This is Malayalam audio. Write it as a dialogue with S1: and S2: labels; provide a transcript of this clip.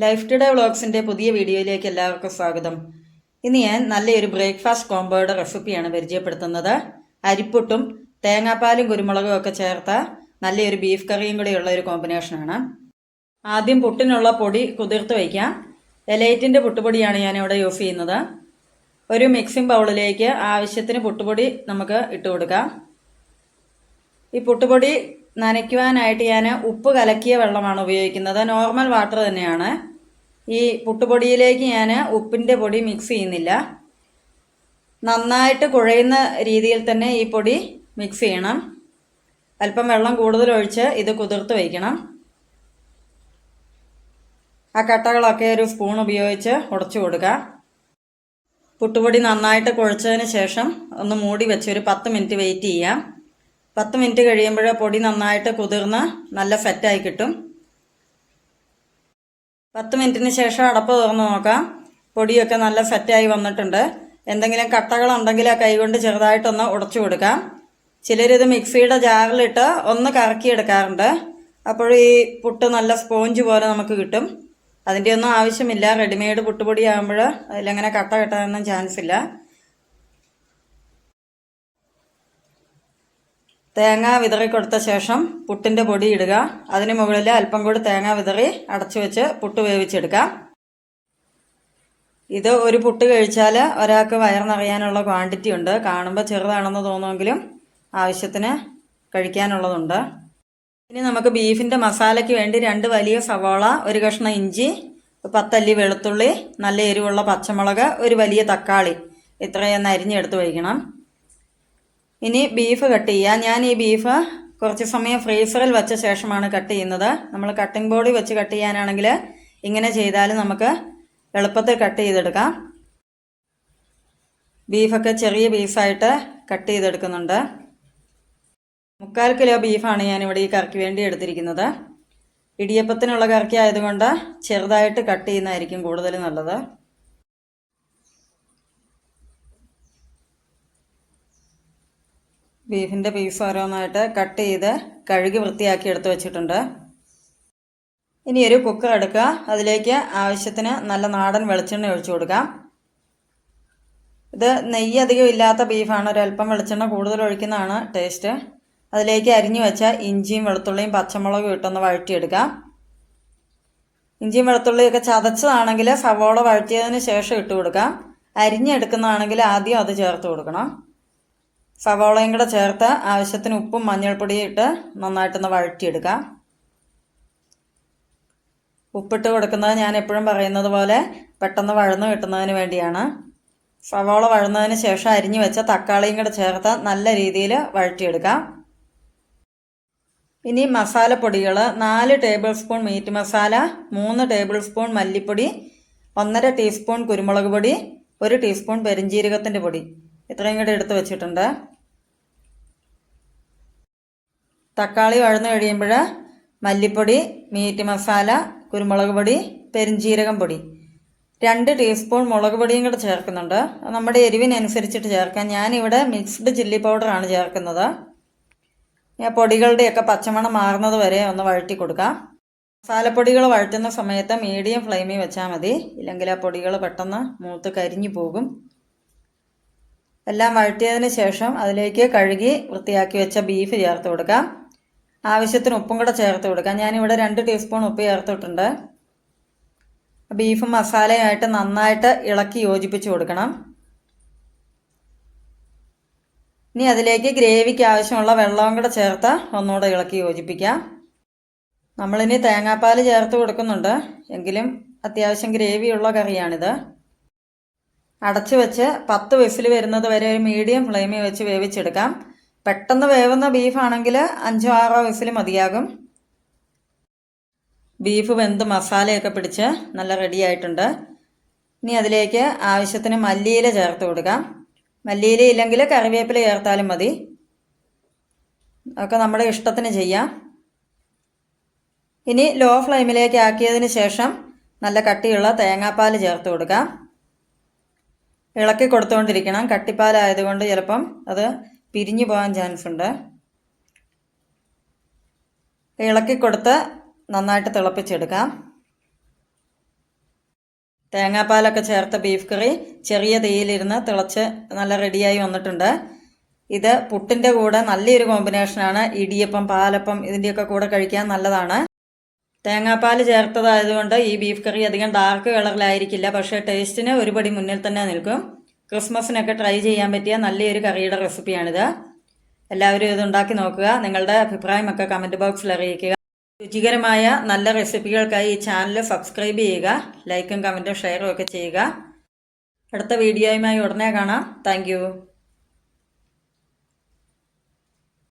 S1: ലൈഫ് ടുഡേ വ്ളോഗ്സിന്റെ പുതിയ വീഡിയോയിലേക്ക് എല്ലാവർക്കും സ്വാഗതം. ഇന്ന് ഞാൻ നല്ലൊരു ബ്രേക്ക്ഫാസ്റ്റ് കോംബോയുടെ റെസിപ്പിയാണ് പരിചയപ്പെടുത്തുന്നത്. അരിപ്പുട്ടും തേങ്ങാപ്പാലും കുരുമുളകും ഒക്കെ ചേർത്ത നല്ലൊരു ബീഫ് കറിയും കൂടിയുള്ള ഒരു കോമ്പിനേഷനാണ് ആദ്യം പുട്ടിനുള്ള പൊടി കുതിർത്ത് വയ്ക്കാം. എലൈറ്റിന്റെ പുട്ടുപൊടിയാണ് ഞാനിവിടെ യൂസ് ചെയ്യുന്നത്. ഒരു മിക്സിംഗ് ബൗളിലേക്ക് ആവശ്യത്തിന് പുട്ടുപൊടി നമുക്ക് ഇട്ട് കൊടുക്കാം ഈ പുട്ടുപൊടി നനയ്ക്കുവാനായിട്ട് ഞാൻ ഉപ്പ് കലക്കിയ വെള്ളമാണ് ഉപയോഗിക്കുന്നത്. നോർമൽ വാട്ടർ തന്നെയാണ്. ഈ പുട്ടുപൊടിയിലേക്ക് ഞാൻ ഉപ്പിന്റെ പൊടി മിക്സ് ചെയ്യുന്നില്ല. നന്നായിട്ട് കുഴയുന്ന രീതിയിൽ തന്നെ ഈ പൊടി മിക്സ് ചെയ്യണം. അല്പം വെള്ളം കൂടുതൽ ഒഴിച്ച് ഇത് കുതിർത്ത് വയ്ക്കണം. ആ കട്ടകളൊക്കെ ഒരു സ്പൂൺ ഉപയോഗിച്ച് ഉടച്ചു കൊടുക്കുക പുട്ടുപൊടി നന്നായിട്ട് കുഴച്ചതിന് ശേഷം ഒന്ന് മൂടി വെച്ച് ഒരു പത്ത് മിനിറ്റ് വെയിറ്റ് ചെയ്യാം. പത്ത് മിനിറ്റ് കഴിയുമ്പോൾ പൊടി നന്നായിട്ട് കുതിർന്ന് നല്ല ഫെറ്റായി കിട്ടും. പത്ത് മിനിറ്റിന് ശേഷം അടപ്പ് തുറന്ന് നോക്കാം. പൊടിയൊക്കെ നല്ല ഫെറ്റായി വന്നിട്ടുണ്ട്. എന്തെങ്കിലും കട്ടകളുണ്ടെങ്കിൽ ആ കൈകൊണ്ട് ചെറുതായിട്ടൊന്ന് ഉടച്ചു കൊടുക്കാം. ചിലരിത് മിക്സിയുടെ ജാറിലിട്ട് ഒന്ന് കറക്കിയെടുക്കാറുണ്ട്. അപ്പോൾ ഈ പുട്ട് നല്ല സ്പോഞ്ച് പോലെ നമുക്ക് കിട്ടും. അതിന്റെ ഒന്നും ആവശ്യമില്ല. റെഡിമെയ്ഡ് പുട്ടുപൊടി ആകുമ്പോൾ അതിലങ്ങനെ കട്ട കെട്ടാനൊന്നും ചാൻസ് ഇല്ല. തേങ്ങ വിതറി കൊടുത്ത ശേഷം പുട്ടിന്റെ പൊടി ഇടുക. അതിന് മുകളിൽ അല്പം കൂടി തേങ്ങ വിതറി അടച്ചു വെച്ച് പുട്ട് വേവിച്ചെടുക്കാം. ഇത് ഒരു പുട്ട് കഴിച്ചാൽ ഒരാൾക്ക് വയറിനറിയാനുള്ള ക്വാണ്ടിറ്റി ഉണ്ട്. കാണുമ്പോൾ ചെറുതാണെന്ന് തോന്നുമെങ്കിലും ആവശ്യത്തിന് കഴിക്കാനുള്ളതുണ്ട്. ഇനി നമുക്ക് ബീഫിന്റെ മസാലയ്ക്ക് വേണ്ടി രണ്ട് വലിയ സവാള ഒരു കഷ്ണം ഇഞ്ചി പത്തല്ലി വെളുത്തുള്ളി നല്ല എരിവുള്ള പച്ചമുളക് ഒരു വലിയ തക്കാളി. ഇത്രയും അരിഞ്ഞെടുത്ത് വയ്ക്കണം. ഇനി ബീഫ് കട്ട് ചെയ്യുക. ഞാൻ ഈ ബീഫ് കുറച്ച് സമയം ഫ്രീസറിൽ വെച്ച ശേഷമാണ് കട്ട് ചെയ്യുന്നത്. നമ്മൾ കട്ടിംഗ് ബോർഡിൽ വെച്ച് കട്ട് ചെയ്യാനാണെങ്കിൽ ഇങ്ങനെ ചെയ്താൽ നമുക്ക് എളുപ്പത്തിൽ കട്ട് ചെയ്തെടുക്കാം. ബീഫൊക്കെ ചെറിയ പീസായിട്ട് കട്ട് ചെയ്തെടുക്കുന്നുണ്ട്. മുക്കാൽ കിലോ ബീഫാണ് ഞാനിവിടെ ഈ കറിക്ക് വേണ്ടി എടുത്തിരിക്കുന്നത്. ഇടിയപ്പത്തിനുള്ള കറിക്ക് ആയതുകൊണ്ട് ചെറുതായിട്ട് കട്ട് ചെയ്യുന്നതായിരിക്കും കൂടുതൽ നല്ലത്. ബീഫിന്റെ പീസ് ഓരോന്നായിട്ട് കട്ട് ചെയ്ത് കഴുകി വൃത്തിയാക്കി എടുത്ത് വെച്ചിട്ടുണ്ട്. ഇനി ഒരു കുക്കർ എടുക്കുക. അതിലേക്ക് ആവശ്യത്തിന് നല്ല നാടൻ വെളിച്ചെണ്ണ ഒഴിച്ചു കൊടുക്കാം. ഇത് നെയ്യ് അധികം ഇല്ലാത്ത ബീഫാണ്. ഒരല്പം വെളിച്ചെണ്ണ കൂടുതൽ ഒഴിക്കുന്നതാണ് ടേസ്റ്റ്. അതിലേക്ക് അരിഞ്ഞു വെച്ച ഇഞ്ചിയും വെളുത്തുള്ളിയും പച്ചമുളകും ഇട്ടൊന്ന് വഴറ്റിയെടുക്കാം. ഇഞ്ചിയും വെളുത്തുള്ളിയൊക്കെ ചതച്ചതാണെങ്കിൽ സവോള വഴറ്റിയതിന് ശേഷം ഇട്ട് കൊടുക്കാം. അരിഞ്ഞെടുക്കുന്നതാണെങ്കിൽ ആദ്യം അത് ചേർത്ത് കൊടുക്കണം. സവാളയും കൂടെ ചേർത്ത് ആവശ്യത്തിന് ഉപ്പും മഞ്ഞൾപ്പൊടിയും ഇട്ട് നന്നായിട്ടൊന്ന് വഴറ്റിയെടുക്കാം. ഉപ്പിട്ട് കൊടുക്കുന്നത് ഞാൻ എപ്പോഴും പറയുന്നത് പോലെ പെട്ടെന്ന് വഴന്ന് കിട്ടുന്നതിന് വേണ്ടിയാണ്. സവാള വഴന്നതിന് ശേഷം അരിഞ്ഞു വെച്ച തക്കാളിയും കൂടെ ചേർത്ത് നല്ല രീതിയിൽ വഴറ്റിയെടുക്കാം. ഇനി മസാലപ്പൊടികൾ നാല് ടേബിൾ സ്പൂൺ മീറ്റ് മസാല മൂന്ന് ടേബിൾ സ്പൂൺ മല്ലിപ്പൊടി ഒന്നര ടീസ്പൂൺ കുരുമുളക് പൊടി ഒരു ടീസ്പൂൺ പെരിഞ്ജീരകത്തിന്റെ പൊടി. ഇത്രയും കൂടെ എടുത്ത് വെച്ചിട്ടുണ്ട്. തക്കാളി വഴന്നു കഴിയുമ്പോൾ മല്ലിപ്പൊടി മീറ്റ് മസാല കുരുമുളക് പൊടി പെരുംജീരകം പൊടി. രണ്ട് ടീസ്പൂൺ മുളക് പൊടിയും കൂടെ ചേർക്കുന്നുണ്ട്. നമ്മുടെ എരിവിനനുസരിച്ചിട്ട് ചേർക്കാം. ഞാനിവിടെ മിക്സ്ഡ് ചില്ലി പൗഡറാണ് ചേർക്കുന്നത്. ഞാൻ പൊടികളുടെയൊക്കെ പച്ചമണം മാറുന്നത് വരെ ഒന്ന് വഴറ്റി കൊടുക്കാം. മസാലപ്പൊടികൾ വഴറ്റുന്ന സമയത്ത് മീഡിയം ഫ്ലെയിമിൽ വെച്ചാൽ മതി. ഇല്ലെങ്കിൽ ആ പൊടികൾ പെട്ടെന്ന് മൂത്ത് കരിഞ്ഞു പോകും. എല്ലാം വഴറ്റിയതിന് ശേഷം അതിലേക്ക് കഴുകി വൃത്തിയാക്കി വെച്ച ബീഫ് ചേർത്ത് കൊടുക്കാം. ആവശ്യത്തിന് ഉപ്പും കൂടെ ചേർത്ത് കൊടുക്കാം. ഞാനിവിടെ രണ്ട് ടീസ്പൂൺ ഉപ്പ് ചേർത്തിട്ടുണ്ട്. ബീഫ് മസാലയായിട്ട് നന്നായിട്ട് ഇളക്കി യോജിപ്പിച്ച് കൊടുക്കണം. ഇനി അതിലേക്ക് ഗ്രേവിക്ക് ആവശ്യമുള്ള വെള്ളവും കൂടെ ചേർത്ത് ഒന്നുകൂടെ ഇളക്കി യോജിപ്പിക്കാം. നമ്മളിനി തേങ്ങാപ്പാൽ ചേർത്ത് കൊടുക്കുന്നുണ്ട്. എങ്കിലും അത്യാവശ്യം ഗ്രേവിയുള്ള കറിയാണിത്. അടച്ചു വെച്ച് പത്ത് വിസിൽ വരുന്നത് വരെ ഒരു മീഡിയം ഫ്ലെയിമിൽ വെച്ച് വേവിച്ചെടുക്കാം. പെട്ടെന്ന് വേവുന്ന ബീഫാണെങ്കിൽ അഞ്ചോ ആറോ വിസിൽ മതിയാകും. ബീഫ് വെന്ത് മസാലയൊക്കെ പിടിച്ച് നല്ല റെഡിയായിട്ടുണ്ട് ഇനി അതിലേക്ക് ആവശ്യത്തിന് മല്ലിയില ചേർത്ത് കൊടുക്കാം. മല്ലിയില ഇല്ലെങ്കിൽ കറിവേപ്പില ചേർത്താലും മതി. ഒക്കെ നമ്മുടെ ഇഷ്ടത്തിന് ചെയ്യാം. ഇനി ലോ ഫ്ലെയിമിലേക്ക് ആക്കിയതിന് ശേഷം നല്ല കട്ടിയുള്ള തേങ്ങാപ്പാൽ ചേർത്ത് കൊടുക്കാം. ഇളക്കി കൊടുത്തുകൊണ്ടിരിക്കണം കട്ടിപ്പാലായതുകൊണ്ട് ചിലപ്പം അത് പിരിഞ്ഞു പോകാൻ ചാൻസ് ഉണ്ട്. ഇളക്കി കൊടുത്ത് നന്നായിട്ട് തിളപ്പിച്ചെടുക്കാം. തേങ്ങാപ്പാലൊക്കെ ചേർത്ത ബീഫ് കറി ചെറിയ തീയിലിരുന്ന് തിളച്ച് നല്ല റെഡിയായി വന്നിട്ടുണ്ട്. ഇത് പുട്ടിന്റെ കൂടെ നല്ലൊരു കോമ്പിനേഷനാണ് ഇടിയപ്പം പാലപ്പം ഇതിന്റെയൊക്കെ കൂടെ കഴിക്കാൻ നല്ലതാണ്. തേങ്ങാപ്പാൽ ചേർത്തതായതുകൊണ്ട് ഈ ബീഫ് കറി അധികം ഡാർക്ക് കളറിലായിരിക്കില്ല പക്ഷേ ടേസ്റ്റിന് ഒരുപടി മുന്നിൽ തന്നെ നിൽക്കും. ക്രിസ്മസിനൊക്കെ ട്രൈ ചെയ്യാൻ പറ്റിയ നല്ലൊരു കറിയുടെ റെസിപ്പിയാണിത്. എല്ലാവരും ഇത് ഉണ്ടാക്കി നോക്കുക. നിങ്ങളുടെ അഭിപ്രായമൊക്കെ കമന്റ് ബോക്സിൽ അറിയിക്കുക. രുചികരമായ നല്ല റെസിപ്പികൾക്കായി ഈ ചാനൽ സബ്സ്ക്രൈബ് ചെയ്യുക. ലൈക്കും കമന്റും ഷെയറും ഒക്കെ ചെയ്യുക. അടുത്ത വീഡിയോയുമായി ഉടനെ കാണാം. താങ്ക്